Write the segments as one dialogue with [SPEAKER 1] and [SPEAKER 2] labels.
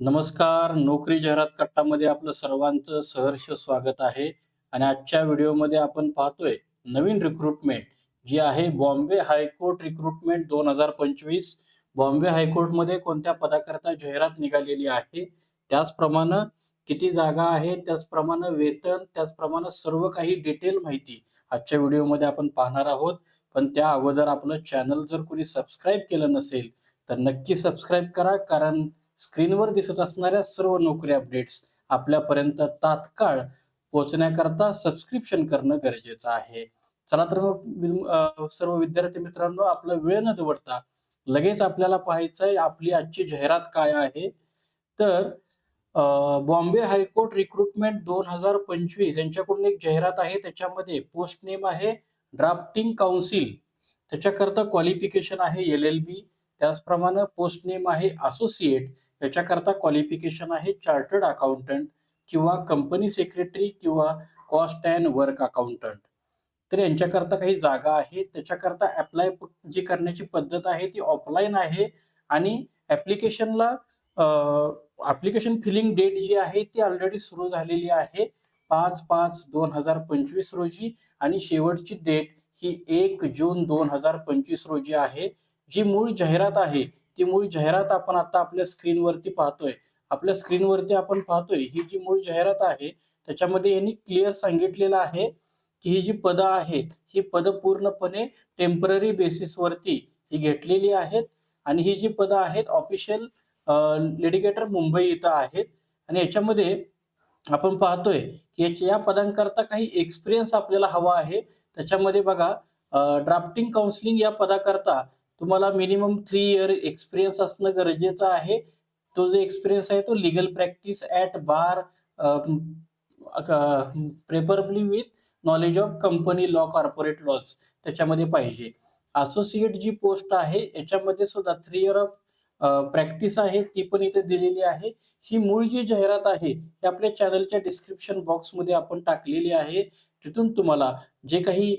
[SPEAKER 1] नमस्कार नोकरी जाहिरात कट्टामध्ये आपलं सर्वांचं सहर्ष स्वागत आहे. आणि आजच्या व्हिडिओमध्ये आपण पाहतोय नवीन रिक्रुटमेंट जी आहे बॉम्बे हायकोर्ट रिक्रुटमेंट दोन हजार पंचवीस. बॉम्बे हायकोर्टमध्ये कोणत्या पदाकरता जाहिरात निघालेली आहे? त्याचप्रमाणे किती जागा आहे त्याचप्रमाणे वेतन त्याचप्रमाणे सर्व काही डिटेल माहिती आजच्या व्हिडिओमध्ये आपण पाहणार आहोत. पण त्या अगोदर आपलं चॅनल जर कोणी सबस्क्राईब केलं नसेल तर नक्की सबस्क्राईब करा. कारण स्क्रीनवर दिसत असणाऱ्या सर्व नोकरी अपडेट्स आपल्यापर्यंत तात्काळ पोहोचण्याकरता सबस्क्रिप्शन करणं गरजेचं आहे. चला तर मग सर्व विद्यार्थी मित्रांनो आपला वेळ न दवडता लगेच आपल्याला पाहायचं आहे आपली आजची जाहिरात काय आहे. तर बॉम्बे हायकोर्ट रिक्रुटमेंट दोन हजार पंचवीस यांच्याकडून एक जाहिरात आहे. त्याच्यामध्ये पोस्ट नेम आहे ड्राफ्टिंग काउन्सिल त्याच्याकरता क्वालिफिकेशन आहे एल एल बी त्याचप्रमाणे पोस्ट नेम आहे असोसिएट याच्याकरता क्वालिफिकेशन आहे चार्टर्ड अकाउंटंट किंवा कंपनी सेक्रेटरी किंवा कॉस्ट अँड वर्क अकाउंटंट तर यांच्याकरता काही जागा आहे. त्याच्याकरता अप्लाय जी करण्याची पद्धत आहे ती ऑफलाईन आहे आणि ऍप्लिकेशनला ऍप्लिकेशन फिलिंग डेट जी आहे ती ऑलरेडी सुरू झालेली आहे पाच पाच दोन हजार पंचवीस रोजी आणि शेवटची डेट ही एक जून दोन हजार पंचवीस रोजी आहे. जी मूळ जाहिरात आहे ती मूळ जाहिरात आपण आता आपल्या स्क्रीनवरती पाहतोय. आपल्या स्क्रीनवरती आपण पाहतोय ही जी मूळ जाहिरात आहे त्याच्यामध्ये यांनी क्लिअर सांगितलेलं आहे की ही जी पदं आहेत ही पदं पूर्णपणे टेंपररी बेसिसवरती ही घेतलेली आहेत. आणि ही जी पदं आहेत ऑफिशियल लिडिकेटर मुंबई इथं आहेत. आणि याच्यामध्ये आपण पाहतोय की या पदांकरता काही एक्सपिरियन्स आपल्याला हवा आहे. त्याच्यामध्ये बघा ड्राफ्टिंग काउन्सिलिंग या पदाकरता तुम्हाला मिनिमम थ्री इयर एक्सपिरियन्स असणं गरजेचं आहे. तो जो एक्सपिरियन्स आहे तो legal practice at bar preferably with knowledge of company law corporate laws त्याच्यामध्ये पाहिजे. असोसिएट जी पोस्ट आहे याच्यामध्ये सुद्धा थ्री इयर ऑफ प्रॅक्टिस आहे ती पण इथे दिलेली आहे. ही मूळ जी जाहिरात आहे ही आपल्या चॅनलच्या डिस्क्रिप्शन बॉक्समध्ये आपण टाकलेली आहे. तिथून तुम्हाला जे काही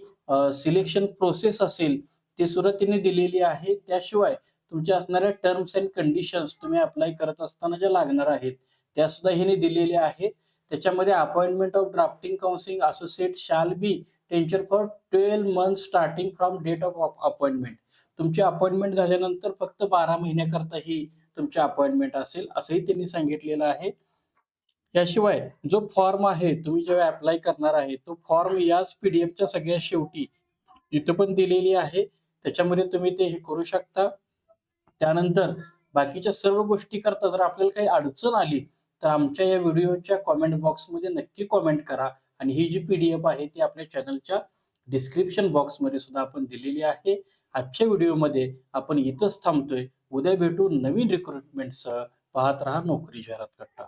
[SPEAKER 1] सिलेक्शन प्रोसेस असेल ते सुद्धा दिलेली आहे. त्याशिवाय तुमच्या असणाऱ्या टर्म्स अँड कंडिशन्स तुम्ही अप्लाय करत असताना ज्या लागणार आहेत त्या सुद्धा हिने दिलेल्या आहेत. त्याच्यामध्ये appointment of drafting counselling associate shall be tension for twelve month starting from date of appointment तुमची अपॉइंटमेंट झाल्यानंतर फक्त बारा महिन्याकरता ही तुमची अपॉइंटमेंट असेल असंही त्यांनी सांगितलेलं आहे. याशिवाय जो फॉर्म आहे तुम्ही जेव्हा अप्लाय करणार आहे तो फॉर्म याच पीडीएफच्या सगळ्या शेवटी इथं पण दिलेली आहे. त्याच्यामध्ये तुम्ही ते हे करू शकता. त्यानंतर बाकीच्या सर्व गोष्टी करता जर आपल्याला काही अडचण आली तर आमच्या या व्हिडिओच्या कॉमेंट बॉक्समध्ये नक्की कॉमेंट करा. आणि ही जी पीडीएफ आहे ती आपल्या चॅनलच्या डिस्क्रिप्शन बॉक्समध्ये सुद्धा आपण दिलेली आहे. आजच्या व्हिडिओमध्ये आपण इथंच थांबतोय. उद्या भेटू नवीन रिक्रुटमेंटसह पाहत राहा नोकरी जाहिरात कट्टा.